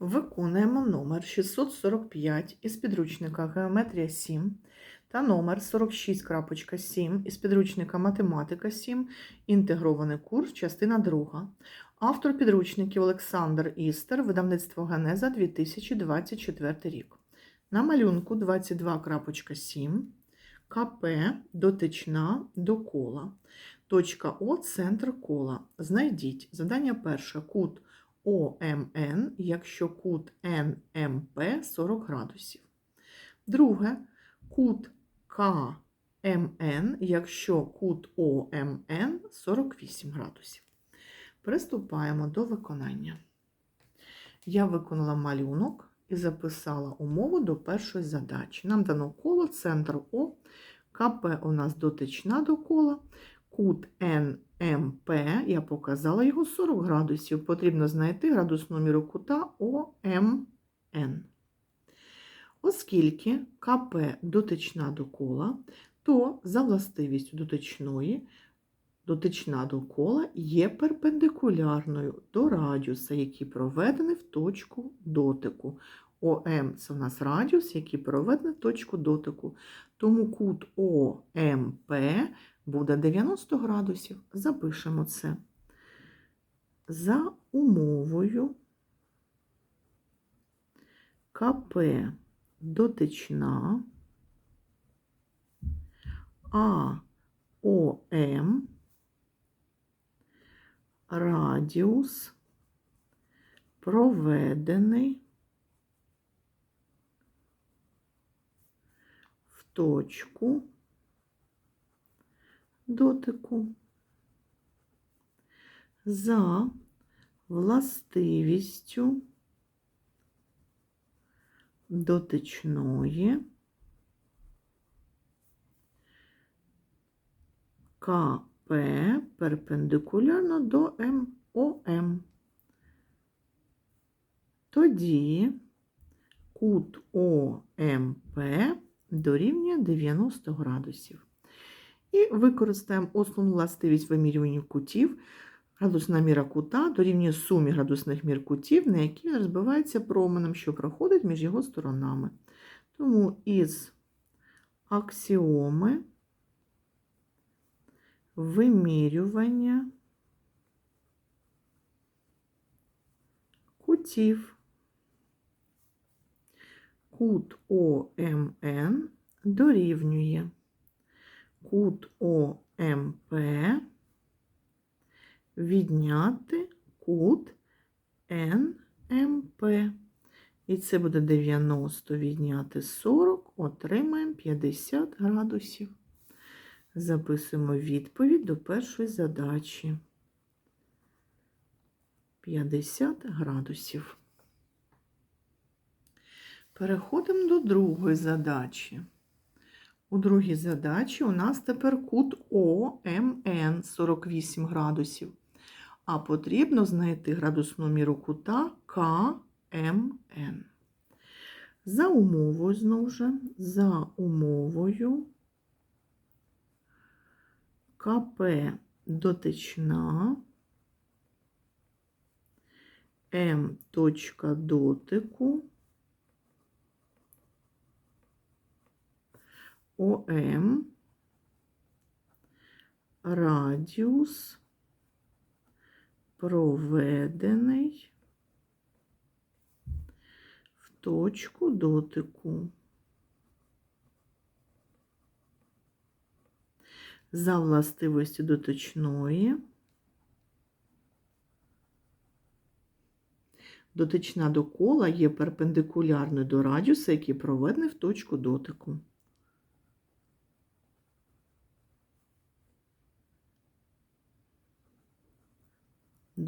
Виконуємо номер 645 із підручника Геометрія 7 та номер 46.7 із підручника Математика 7, інтегрований курс, частина 2. Автор підручників Олександр Істер, видавництво Генеза 2024 рік. На малюнку 22.7 КП дотична до кола. Точка О центр кола. Знайдіть завдання перше кут ОМН, якщо кут НМП 40 градусів. Друге кут КМН, якщо кут ОМН 48 градусів. Приступаємо до виконання. Я виконала малюнок і записала умову до першої задачі. Нам дано коло, центр О, КП у нас дотична до кола, кут НМП, я показала його 40 градусів. Потрібно знайти градусну міру кута ОМН. Оскільки КП дотична до кола, то за властивістю дотичної дотична до кола є перпендикулярною до радіуса, який проведений в точку дотику. ОМ це у нас радіус, який проведений в точку дотику. Тому кут ОМП буде 90 градусів. Запишемо це. За умовою КП дотична АОМ радіус проведений в точку дотику за властивістю дотичної КП перпендикулярно до МОМ. Тоді кут ОМП дорівнює 90 градусів. І використаємо основну властивість вимірювання кутів. Градусна міра кута дорівнює сумі градусних мір кутів, на які він розбивається променем, що проходить між його сторонами. Тому із аксіоми вимірювання кутів. Кут ОМН дорівнює кут ОМП відняти кут НМП. І це буде 90 відняти 40, отримаємо 50 градусів. Записуємо відповідь до першої задачі. 50 градусів. Переходимо до другої задачі. У другій задачі у нас тепер кут ОМН 48 градусів. А потрібно знайти градусну міру кута КМН. За умовою, знову ж, за умовою КП дотична, М точка дотику, ОМ, радіус проведений в точку дотику. За властивості дотичної, дотична до кола є перпендикулярною до радіуса, який проведений в точку дотику.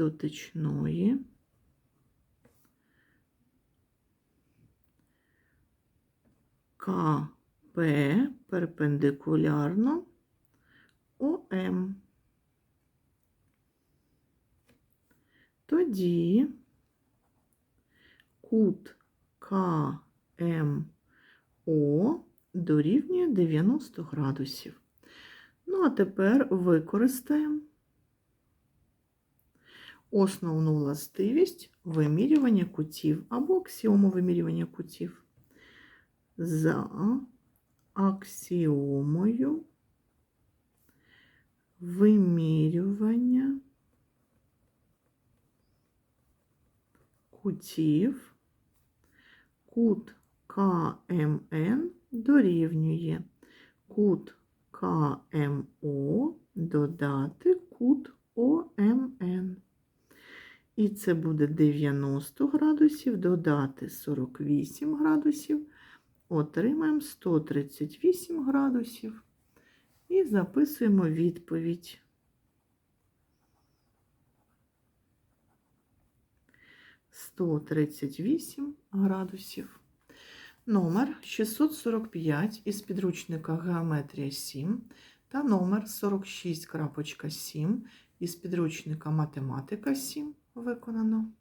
Дотичної. КП перпендикулярно ОМ. Тоді кут КМО дорівнює 90 градусів. Ну, а тепер використаємо основну властивість вимірювання кутів або аксіому вимірювання кутів. За аксіомою вимірювання кутів кут КМН дорівнює кут КМО додати кут ОМН. І це буде 90 градусів додати 48 градусів. Отримаємо 138 градусів. І записуємо відповідь. Сто тридцять вісім градусів. Номер 645 із підручника Геометрія 7 та номер 46.7 із підручника Математика 7 виконано.